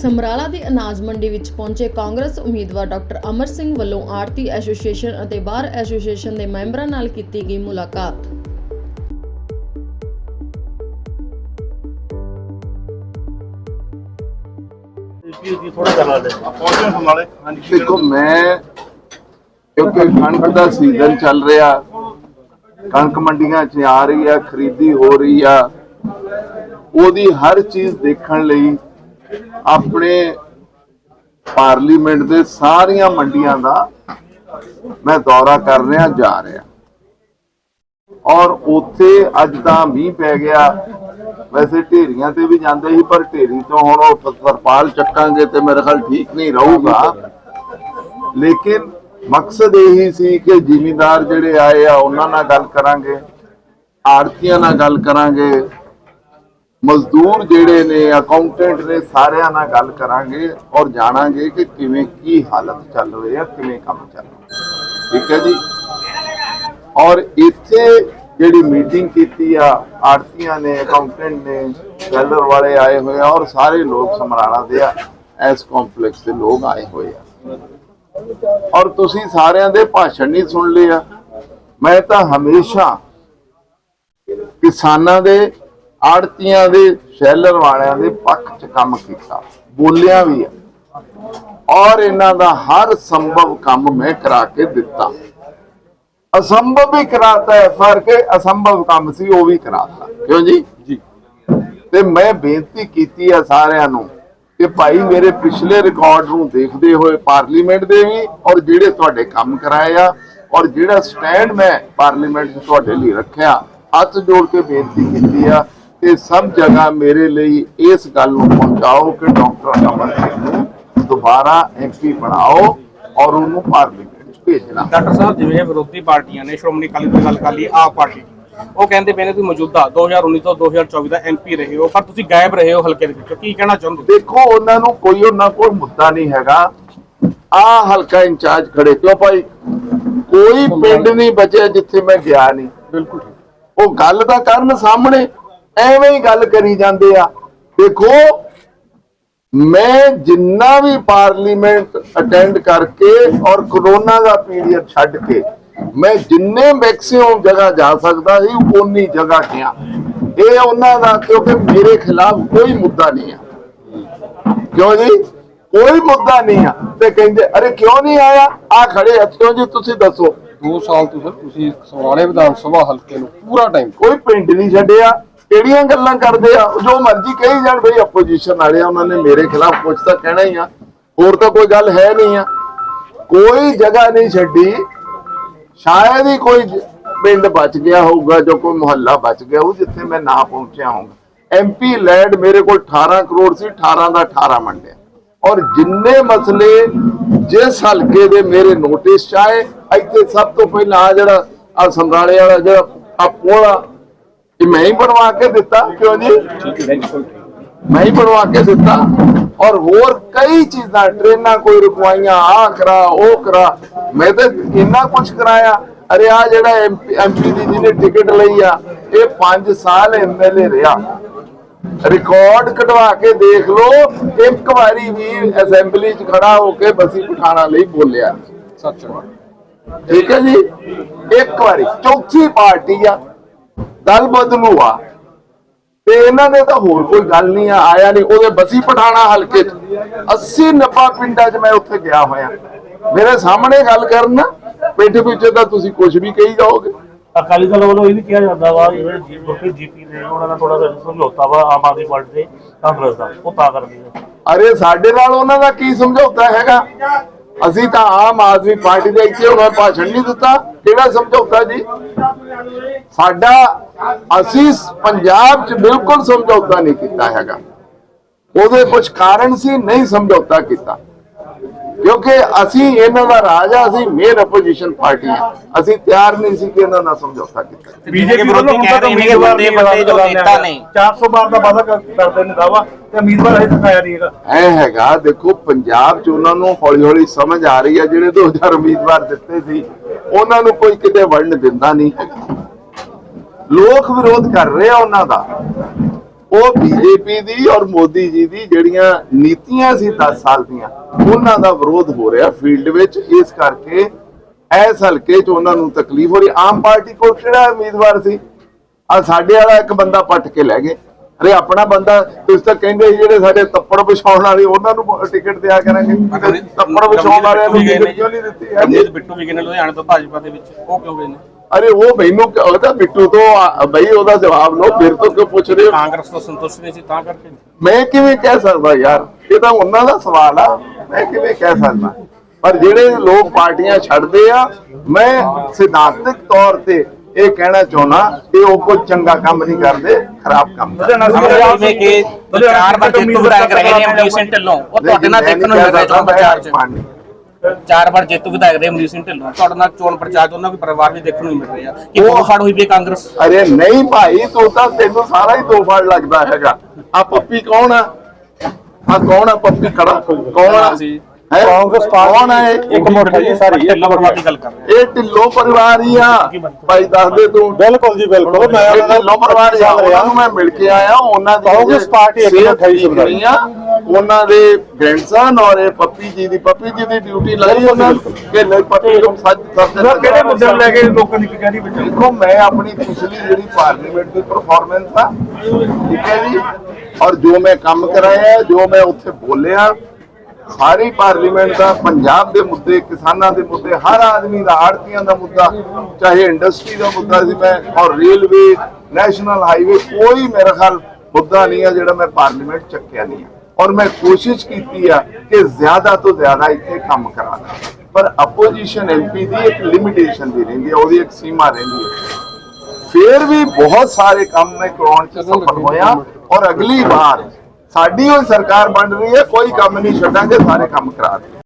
ਸਮਰਾਲਾ ਦੀ ਅਨਾਜ ਮੰਡੀ ਵਿੱਚ ਪਹੁੰਚੇ ਕਾਂਗਰਸ ਉਮੀਦਵਾਰ ਡਾਕਟਰ ਅਮਰ ਸਿੰਘ ਵੱਲੋਂ ਆੜਤੀ ਐਸੋਸੀਏਸ਼ਨ ਅਤੇ ਬਾਰ ਐਸੋਸੀਏਸ਼ਨ ਦੇ ਮੈਂਬਰਾਂ ਨਾਲ ਕੀਤੀ ਗਈ ਮੁਲਾਕਾਤ। ਥੋੜਾ ਕਰ ਲਾਦੇ ਪਹੁੰਚੇ ਸਮਨਾਲੇ ਹਾਂਜੀ ਦੇਖੋ, ਮੈਂ ਕਿਉਂਕਿ ਕਣਕ ਦਾ ਸੀਜ਼ਨ ਚੱਲ ਰਿਹਾ, ਕਣਕ ਮੰਡੀਆਂ 'ਚ ਆ ਰਹੀ ਆ, ਖਰੀਦੀ ਹੋ ਰਹੀ ਆ, ਉਹਦੀ ਹਰ ਚੀਜ਼ ਦੇਖਣ ਲਈ ਆਪਣੇ ਪਾਰਲੀਮੈਂਟ ਦੇ ਸਾਰੀਆਂ ਮੰਡੀਆਂ ਦਾ ਮੈਂ ਦੌਰਾ ਕਰ ਰਿਹਾ, ਜਾ ਰਿਹਾ। ਔਰ ਉੱਥੇ ਅੱਜ ਤਾਂ ਮੀਂਹ ਪੈ ਗਿਆ। ਵੈਸੇ ਢੇਰੀਆਂ ਤੇ ਵੀ ਜਾਂਦੇ ਸੀ, ਪਰ ਢੇਰੀ ਤੋਂ ਹੁਣ ਉਹ ਤਰਪਾਲ ਚੱਕਾਂਗੇ ਤੇ ਮੇਰੇ ਖਿਆਲ ਠੀਕ ਨਹੀਂ ਰਹੂਗਾ। ਲੇਕਿਨ ਮਕਸਦ ਇਹੀ ਸੀ ਕਿ ਜ਼ਿਮੀਂਦਾਰ ਜਿਹੜੇ ਆਏ ਆ, ਉਹਨਾਂ ਨਾਲ ਗੱਲ ਕਰਾਂਗੇ, ਆੜਤੀਆਂ ਨਾਲ ਗੱਲ ਕਰਾਂਗੇ। ਮਜ਼ਦੂਰ ਜਿਹੜੇ ਨੇ ਅਕਾਊਂਟੈਂਟ ਨੇ, ਸਾਰਿਆਂ ਨਾਲ ਗੱਲ ਕਰਾਂਗੇ ਔਰ ਜਾਣਾਂਗੇ ਕਿ ਕਿਵੇਂ ਕੀ ਹਾਲਤ ਚੱਲ ਰਹੀ ਹੈ, ਕਿਵੇਂ ਕੰਮ ਚੱਲ ਰਿਹਾ ਠੀਕ ਹੈ ਜੀ? ਔਰ ਇੱਥੇ ਜਿਹੜੀ ਮੀਟਿੰਗ ਕੀਤੀ ਆ, ਆੜਤੀਆਂ ਨੇ ਅਕਾਊਂਟੈਂਟ ਨੇ ਸੈਲਰ ਵਾਲੇ ਆਏ ਹੋਏ ਆ ਔਰ ਸਾਰੇ ਲੋਕ ਸਮਰਾਲਾ ਦੇ ਆ ਐਸ ਕੰਪਲੈਕਸ ਦੇ ਲੋਕ ਆਏ ਹੋਏ ਆ। ਔਰ ਤੁਸੀਂ ਸਾਰਿਆਂ ਦੇ ਭਾਸ਼ਣ ਨਹੀਂ ਸੁਣ ਲਏ ਆ। ਮੈਂ ਤਾਂ ਹਮੇਸ਼ਾ ਕਿਸਾਨਾਂ ਦੇ ਆੜਤੀਆਂ ਦੇ ਸ਼ੈਲਰ ਵਾਲਿਆਂ ਦੇ ਪੱਖ 'ਚ ਕੰਮ ਕੀਤਾ। ਬੋਲਿਆ ਵੀ ਆ। ਔਰ ਇਹਨਾਂ ਦਾ ਹਰ ਸੰਭਵ ਕੰਮ ਮੈਂ ਕਰਾ ਕੇ ਦਿੱਤਾ। ਅਸੰਭਵ ਵੀ ਕਰਾਤਾ ਹੈ ਫ਼ਰਕ ਅਸੰਭਵ ਕੰਮ ਸੀ ਉਹ ਵੀ ਕਰਾਤਾ। ਕਿਉਂ ਜੀ? ਜੀ। ਤੇ ਮੈਂ ਬੇਨਤੀ ਕੀਤੀ ਆ ਸਾਰਿਆਂ ਨੂੰ ਕਿ ਭਾਈ ਮੇਰੇ ਪਿਛਲੇ ਰਿਕਾਰਡ ਨੂੰ ਦੇਖਦੇ ਹੋਏ ਪਾਰਲੀਮੈਂਟ ਦੇ ਵੀ ਔਰ ਜਿਹੜੇ ਤੁਹਾਡੇ ਕੰਮ ਕਰਾਏ ਆ ਔਰ ਜਿਹੜਾ ਸਟੈਂਡ ਮੈਂ ਪਾਰਲੀਮੈਂਟ 'ਚ ਤੁਹਾਡੇ ਲਈ ਰੱਖਿਆ ਹੱਥ ਜੋੜ ਕੇ ਬੇਨਤੀ ਕੀਤੀ ਆ ਕਿ ਸਭ ਜਗ੍ਹਾ ਮੇਰੇ ਲਈ ਇਸ ਗੱਲ ਨੂੰ ਪਹੁੰਚਾਓ ਕਿ ਡਾਕਟਰ ਅਮਰ ਸਿੰਘ ਨੂੰ ਦੁਬਾਰਾ ਐਮਪੀ ਬਣਾਓ ਔਰ ਉਹਨੂੰ ਪਾਰਲੀਮੈਂਟ 'ਚ ਭੇਜਣਾ। ਡਾਕਟਰ ਸਾਹਿਬ ਜਿਵੇਂ ਵਿਰੋਧੀ ਪਾਰਟੀਆਂ ਨੇ ਸ਼੍ਰੋਮਣੀ ਅਕਾਲੀ ਦਲ ਦੀ ਗੱਲ ਕਰ ਲਈ ਆਪ ਪਾਰਟੀ। ਉਹ ਕਹਿੰਦੇ ਪਏ ਨੇ ਤੁਸੀਂ ਮੌਜੂਦਾ 2019 ਤੋਂ 2024 ਦਾ ਐਮਪੀ ਰਹੇ ਹੋ ਪਰ ਤੁਸੀਂ ਗਾਇਬ ਰਹੇ ਹੋ ਹਲਕੇ ਦੇ ਵਿੱਚੋਂ। ਕੀ ਕਹਿਣਾ ਚਾਹੁੰਦੇ ਹੋ? ਦੇਖੋ ਉਹਨਾਂ ਨੂੰ ਕੋਈ ਉਹਨਾਂ ਕੋਲ ਮੁੱਦਾ ਨਹੀਂ ਹੈਗਾ। ਆ ਹਲਕਾ ਇੰਚਾਰਜ ਖੜੇ। ਕਿਉਂ ਭਾਈ ਕੋਈ ਪਿੰਡ ਨਹੀਂ ਬਚਿਆ ਜਿੱਥੇ ਮੈਂ ਗਿਆ ਨਹੀਂ। ਬਿਲਕੁਲ ਉਹ ਗੱਲ ਤਾਂ ਕਰਨ ਸਾਹਮਣੇ। ਐਵੇਂ ਹੀ ਗੱਲ ਕਰੀ ਜਾਂਦੇ ਆ। ਦੇਖੋ ਮੈਂ ਜਿੰਨਾ ਵੀ ਪਾਰਲੀਮੈਂਟ ਅਟੈਂਡ ਕਰਕੇ ਔਰ ਕਰੋਨਾ ਦਾ ਪੀਰੀਅਡ ਛੱਡ ਕੇ ਮੈਂ ਜਿੰਨੇ ਮੈਕਸਿਮਮ ਜਗ੍ਹਾ ਜਾ ਸਕਦਾ ਸੀ ਉਨੀ ਜਗ੍ਹਾ ਗਿਆ। ਇਹ ਉਹਨਾਂ ਦਾ ਕਿਉਂਕਿ ਮੇਰੇ ਖਿਲਾਫ ਕੋਈ ਮੁੱਦਾ ਨਹੀਂ ਆ। ਕਿਉਂ ਜੀ? ਕੋਈ ਮੁੱਦਾ ਨਹੀਂ ਆ। ਤੇ ਕਹਿੰਦੇ ਅਰੇ ਕਿਉਂ ਨਹੀਂ ਆਇਆ? ਆ ਖੜੇ ਹੱਥੋਂ ਜੀ? ਤੁਸੀਂ ਦੱਸੋ। 2 ਸਾਲ ਤੋਂ ਸਰ ਤੁਸੀਂ ਸਮਰਾਲੇ ਵਿਧਾਨ ਸਭਾ ਹਲਕੇ ਨੂੰ ਪੂਰਾ ਟਾਈਮ ਕੋਈ ਪਿੰਡ ਨਹੀਂ ਛੱਡਿਆ। ਕਿਹੜੀਆਂ ਗੱਲਾਂ ਕਰਦੇ ਆ? ਜੋ ਮਰਜ਼ੀ ਕਹੀ ਜਾਣ ਬਈ ਆਪੋਜੀਸ਼ਨ ਵਾਲੇ ਆ, ਉਹਨਾਂ ਨੇ ਮੇਰੇ ਖਿਲਾਫ ਕੁਝ ਤਾਂ ਕਹਿਣਾ ਹੀ ਆ। ਹੋਰ ਤਾਂ ਕੋਈ ਗੱਲ ਹੈ ਨਹੀਂ ਆ। ਕੋਈ ਜਗ੍ਹਾ ਨਹੀਂ ਛੱਡੀ। ਸ਼ਾਇਦ ਹੀ ਕੋਈ ਪਿੰਡ ਬਚ ਗਿਆ ਹੋਊਗਾ, ਜੋ ਕੋਈ ਮੁਹੱਲਾ ਬਚ ਗਿਆ ਉਹ ਜਿੱਥੇ ਮੈਂ ਨਾ ਪਹੁੰਚਿਆ ਹੋਊਗਾ। ਐਮਪੀ ਲੈਡ ਮੇਰੇ ਕੋਲ 18 ਕਰੋੜ ਸੀ 18 ਦਾ 18 ਮੰਡਿਆ ਔਰ ਜਿੰਨੇ ਮਸਲੇ ਜਿਸ ਹਲਕੇ ਦੇ ਮੇਰੇ ਨੋਟਿਸ ਚ ਆਏ, ਇੱਥੇ ਸਭ ਤੋਂ ਪਹਿਲਾਂ ਆ ਜਿਹੜਾ ਆ ਸਮਰਾਲੇ ਵਾਲਾ, ਜਿਹੜਾ ਆ ਪੋਲਾ ਇਹ ਮੈਂ ਹੀ ਬਣਵਾ ਕੇ ਦਿੱਤਾ ਕਿਉਂ ਜੀ? ਮੈਂ ਹੀ ਬਣਵਾ ਕੇ ਦਿੱਤਾ। ਔਰ ਹੋਰ ਕਈ ਚੀਜ਼ਾਂ ਟ੍ਰੇਨਾਂ ਕੋਈ ਰੁਕਵਾਈਆਂ ਆ ਕਰਾ ਉਹ ਕਰਾ। ਮੈਂ ਤਾਂ ਇੰਨਾ ਕੁਝ ਕਰਾਇਆ। ਅਰੇ ਆ ਜਿਹੜਾ ਐਮਪੀ ਦੀ ਜਿਹਨੇ ਟਿਕਟ ਲਈ ਆ ਇਹ 5 ਸਾਲ ਐਮਐਲਏ ਰਿਹਾ। ਰਿਕਾਰਡ ਕਢਵਾ ਕੇ ਦੇਖ ਲਓ ਇੱਕ ਵਾਰੀ ਵੀ ਅਸੈਂਬਲੀ 'ਚ ਖੜਾ ਹੋ ਕੇ ਬਸੀ ਪਠਾਣਾ ਲਈ ਬੋਲਿਆ। ਸੱਚ ਠੀਕ ਹੈ ਜੀ? ਇੱਕ ਵਾਰੀ ਚੌਥੀ ਪਾਰਟੀ ਆ। ਦਲ ਬਦਲੂ ਆ। ਤੇ ਇਹਨਾਂ ਨੇ ਤਾਂ ਹੋਰ ਕੋਈ ਗੱਲ ਨਹੀਂ ਆ ਆਇਆ ਨਹੀਂ। ਉਹਦੇ ਬਸੀ ਪਠਾਣਾ ਹਲਕੇ 'ਚ। 80 90 ਪਿੰਡਾਂ 'ਚ ਮੈਂ ਉੱਥੇ ਗਿਆ ਹੋਇਆ। ਮੇਰੇ ਸਾਹਮਣੇ ਗੱਲ ਕਰਨ ਪਿੱਠ ਪਿੱਛੇ ਤਾਂ ਤੁਸੀਂ ਕੁਝ ਵੀ ਕਹੀ ਜਾਓਗੇ। ਅਕਾਲੀ ਦਲ ਵੱਲੋਂ ਇਹ ਵੀ ਕਿਹਾ ਜਾਂਦਾ ਵਾ ਜਿਹੜੇ ਜੀਪੀ ਨੇ ਉਹਨਾਂ ਨਾਲ ਥੋੜਾ ਜਿਹਾ ਸਮਝੌਤਾ ਵਾ ਆਮ ਆਦਮੀ ਪਾਰਟੀ ਦੇ ਕਾਂਗਰਸ ਦਾ। ਉਹ ਤਾਂ ਕਰਦੀ ਹੈ ਅਰੇ ਸਾਡੇ ਨਾਲ ਉਹਨਾਂ ਦਾ ਕੀ ਸਮਝੌਤਾ ਹੈਗਾ? ਅਸੀਂ ਤਾਂ ਆਮ ਆਦਮੀ ਪਾਰਟੀ ਦੇ ਇੱਥੇ ਉਹਨਾਂ ਭਾਸ਼ਣ ਨਹੀਂ ਦਿੱਤਾ। ਕਿਹੜਾ ਸਮਝੌਤਾ ਜੀ? ਸਾਡਾ ਅਸੀਂ ਪੰਜਾਬ 'ਚ ਬਿਲਕੁਲ ਸਮਝੌਤਾ ਨਹੀਂ ਕੀਤਾ ਹੈਗਾ। ਉਹਦੇ ਕੁਝ ਕਾਰਨ ਸੀ ਨਹੀਂ ਸਮਝੌਤਾ ਕੀਤਾ। ਕਿਉਂਕਿ ਅਸੀਂ ਇਹਨਾਂ ਦਾ ਰਾਜ ਆ ਅਸੀਂ ਮੇਨ ਆਪੋਜੀਸ਼ਨ ਪਾਰਟੀ ਆ ਅਸੀਂ ਤਿਆਰ ਨਹੀਂ ਸੀ ਕਿ ਇਹਨਾਂ ਨਾਲ ਸਮਝੌਤਾ ਕੀਤਾ। ਬੀਜੇਪੀ ਵਿਰੋਧੀ ਕਹਿ ਰਹੇ ਨੇ ਕਿ ਵੱਡੇ ਵੱਡੇ ਜੋ ਨੇਤਾ ਨੇ 400 ਬਾਰ ਦਾ ਵਾਅਦਾ ਕਰ- ਕਰਦੇ ਨੇ ਦਾਵਾ ਤੇ ਉਮੀਦਵਾਰ ਹਜੇ ਤੱਕ ਆਇਆ ਨਹੀਂ ਹੈਗਾ। ਐ ਹੈਗਾ ਦੇਖੋ ਪੰਜਾਬ 'ਚ ਉਹਨਾਂ ਨੂੰ ਹੌਲੀ ਹੌਲੀ ਸਮਝ ਆ ਰਹੀ ਹੈ ਜਿਹੜੇ 2000 ਉਮੀਦਵਾਰ ਦਿੱਤੇ ਸੀ ਉਹਨਾਂ ਨੂੰ ਕੋਈ ਕਿਤੇ ਵੰਡ ਦਿੰਦਾ ਨਹੀਂ ਹੈਗਾ। ਲੋਕ ਵਿਰੋਧ ਕਰ ਰਹੇ ਆ ਉਹਨਾਂ ਦਾ। ਉਹ ਬੀਜੇਪੀ ਦੀ ਔਰ ਮੋਦੀ ਜੀ ਦੀ ਜਿਹੜੀਆਂ ਨੀਤੀਆਂ ਸੀ 10 ਸਾਲ ਦੀਆਂ ਉਹਨਾਂ ਦਾ ਵਿਰੋਧ ਹੋ ਰਿਹਾ ਫੀਲਡ ਵਿੱਚ। ਇਸ ਕਰਕੇ ਇਸ ਹਲਕੇ 'ਚ ਉਹਨਾਂ ਨੂੰ ਤਕਲੀਫ ਹੋ ਰਹੀ। ਆਮ ਪਾਰਟੀ ਕੋਲ ਕਿਹੜਾ ਉਮੀਦਵਾਰ ਸੀ? ਆ ਸਾਡੇ ਵਾਲਾ ਇੱਕ ਬੰਦਾ ਪੱਟ ਕੇ ਲੈ ਗਏ। ਅਰੇ ਆਪਣਾ ਬੰਦਾ ਤੁਸੀਂ ਤਾਂ ਕਹਿੰਦੇ ਜਿਹੜੇ ਸਾਡੇ ਤੱਪੜ ਵਿਛਾਉਣ ਵਾਲੇ ਉਹਨਾਂ ਨੂੰ ਟਿਕਟ ਦਿਆ ਕਰਾਂਗੇ। ਤੱਪੜ ਵਿਛਾਉਣ ਵਾਲਿਆਂ ਨੂੰ ਕਿਉਂ ਨਹੀਂ ਦਿੱਤੀ ਰਣਜੀਤ ਬਿੱਟੂ ਵੀ ਗਏ ਨੇ ਲੁਧਿਆਣੇ ਤੋਂ ਭਾਜਪਾ ਦੇ ਵਿੱਚ। ਉਹ ਕਿਉਂ ਗਏ ਨੇ? ਅਰੇ ਉਹ ਮੈਨੂੰ ਕ- ਉਹਦਾ ਬਿੱਟੂ ਤੋਂ ਆ- ਬਈ ਉਹਦਾ ਜਵਾਬ ਲਓ ਫਿਰ ਤੋਂ ਕਿਉਂ ਪੁੱਛ ਰਹੇ ਹੋ? ਕਾਂਗਰਸ ਤੋਂ ਸੰਤੁਸ਼ਟ ਨਹੀਂ ਸੀ ਤਾਂ ਕਰਕੇ ਮੈਂ ਕਿਵੇਂ ਕਹਿ ਸਕਦਾ ਯਾਰ? ਇਹ ਤਾਂ ਉਹਨਾਂ ਦਾ ਸਵਾਲ ਆ ਮੈਂ ਕਿਵੇਂ ਕਹਿ ਸਕਦਾ? ਪਰ ਜਿਹੜੇ ਲੋਕ ਪਾਰਟੀਆਂ ਛੱਡਦੇ ਆ ਮੈਂ ਸਿਧਾਂਤਕ ਤੌਰ ਤੇ ਇਹ ਕਹਿਣਾ ਚਾਹੁੰਦਾ ਕਿ ਉਹ ਕੋਈ ਚੰਗਾ ਕੰਮ ਨਹੀਂ ਕਰਦੇ ਖਰਾਬ ਕੰਮ ਕਰਦੇ। ਜਿਵੇਂ ਕਿ ਚਾਰ ਵਾਰ ਜੇਤੂ ਵਿਧਾਇਕ ਰਹੇ ਨੇ ਅਮਰੀਕ ਸਿੰਘ ਢਿੱਲੋਂ ਉਹ ਤੁਹਾਡੇ ਨਾਲ ਦੇਖਣ ਨੂੰ ਮਿਲ ਰਿਹਾ ਚੋਣ ਪ੍ਰਚਾਰ 'ਚ। ਚਾਰ ਵਾਰ ਜੇਤੂ ਵਿਧਾਇਕ ਰਹੇ ਅਮਰੀਕ ਸਿੰਘ ਢਿੱਲੋਂ। ਤੁਹਾਡੇ ਨਾਲ ਚੋਣ ਪ੍ਰਚਾਰ 'ਚ ਉਹਨਾਂ ਕੋਈ ਪਰਿਵਾਰ ਵੀ ਦੇਖਣ ਨੂੰ ਮਿਲ ਰਿਹਾ ਕਿ ਉਹ ਫੜ ਹੋਈ ਵੀ ਕਾਂਗਰਸ? ਅਰੇ ਨਹੀਂ ਭਾਈ ਤੂੰ ਤਾਂ ਤੈਨੂੰ ਸਾਰਾ ਹੀ ਤੋਹਫਾ ਲੱਗਦਾ ਹੈਗਾ। ਆ ਪੱਪੀ ਕੌਣ ਆ? ਆ ਕੌਣ ਆ ਪੱਪੀ? ਖੜਾ ਕੌਣ ਆ? ਸੀ। ਹੈਂ? ਕਾਂਗਰਸ ਪਾਰਟੀ- ਕੌਣ ਹੈ? ਇੱਕ ਮਿੰਟ ਜੀ ਸਾਰੀ ਢਿੱਲੋਂ ਪਰਿਵਾਰ ਦੀ ਗੱਲ ਕਰ ਰਹੇ ਇਹ ਢਿੱਲੋਂ ਪਰਿਵਾਰ ਹੀ ਆ। ਭਾਈ ਦੱਸ ਦੇ ਤੂੰ। ਬਿਲਕੁਲ ਜੀ ਬਿਲਕੁਲ। ਮੈਂ ਦਾ ਢਿੱਲੋਂ ਪਰਿਵਾਰ ਹੀ ਆ। ਉਹਨਾਂ ਨੂੰ ਮੈਂ ਮਿਲ ਕੇ ਆਇਆ। ਉਹਨਾਂ ਦੀ ਕਾਂਗਰਸ ਪਾਰਟੀ ਇੱਕ ਸਿਹਤ ਅਠਾਈ ਠੀਕ ਨਹੀਂ ਆ। ਉਹਨਾਂ ਦੇ ਗ੍ਰੈਂਡਸਨ ਔਰ ਇਹ ਪੱਪੀ ਜੀ ਦੀ ਪੱਪੀ ਜੀ ਦੀ ਡਿਊਟੀ ਲਾਈ ਉਹਨਾਂ ਕਿ ਨਹੀਂ ਪੱਪੀ ਨੂੰ ਸੱਚ ਸੱਚ ਕਿਹੜੇ ਮੁੱਦੇ ਨੂੰ ਲੈ ਕੇ ਲੋਕਾਂ ਦੀ ਕਿਹੜੀ ਵਿੱਚ ਦੇਖੋ ਮੈਂ ਆਪਣੀ ਪਿਛਲੀ ਜਿਹੜੀ ਪਾਰਲੀਮੈਂਟ ਦੀ ਪਰਫਾਰਮੈਂਸ ਆ ਠੀਕ ਹੈ ਜੀ? ਔਰ ਜੋ ਮੈਂ ਕੰਮ ਕਰਾਇਆ ਜੋ ਮੈਂ ਉੱਥੇ ਬੋਲਿਆ ਸਾਰੀ ਪਾਰਲੀਮੈਂਟ ਦਾ ਪੰਜਾਬ ਦੇ ਮੁੱਦੇ ਕਿਸਾਨਾਂ ਦੇ ਮੁੱਦੇ ਹਰ ਆਦਮੀ ਦਾ ਆੜਤੀਆਂ ਦਾ ਮੁੱਦਾ ਚਾਹੇ ਇੰਡਸਟਰੀ ਦਾ ਮੁੱਦਾ ਸੀ ਮੈਂ ਔਰ ਰੇਲਵੇ ਨੈਸ਼ਨਲ ਹਾਈਵੇ ਕੋਈ ਮੇਰਾ ਖਿਆਲ ਮੁੱਦਾ ਨਹੀਂ ਆ ਜਿਹੜਾ ਮੈਂ ਪਾਰਲੀਮੈਂਟ ਚੱਕਿਆ ਨਹੀਂ ਔਰ ਮੈਂ ਕੋਸ਼ਿਸ਼ ਕੀਤੀ ਆ ਕਿ ਜ਼ਿਆਦਾ ਤੋਂ ਜ਼ਿਆਦਾ ਇੱਥੇ ਕੰਮ ਕਰਾਣਾ ਪਰ ਆਪੋਜੀਸ਼ਨ ਐਮਪੀ ਦੀ ਇੱਕ ਲਿਮਿਟੇਸ਼ਨ ਵੀ ਰਹਿੰਦੀ ਹੈ ਉਹਦੀ ਇੱਕ ਸੀਮਾ ਰਹਿੰਦੀ ਹੈ ਫਿਰ ਵੀ ਬਹੁਤ ਸਾਰੇ ਕੰਮ ਮੈਂ ਕਰਾਉਣ ਚ ਸਫਲ ਹੋਇਆ ਔਰ ਅਗਲੀ ਵਾਰ ਸਾਡੀ ਉਹ ਸਰਕਾਰ ਬਣ ਰਹੀ ਹੈ ਕੋਈ ਕੰਮ ਨਹੀਂ ਛੱਡਾਂਗੇ ਸਾਰੇ ਕੰਮ ਕਰਾ ਦੇ।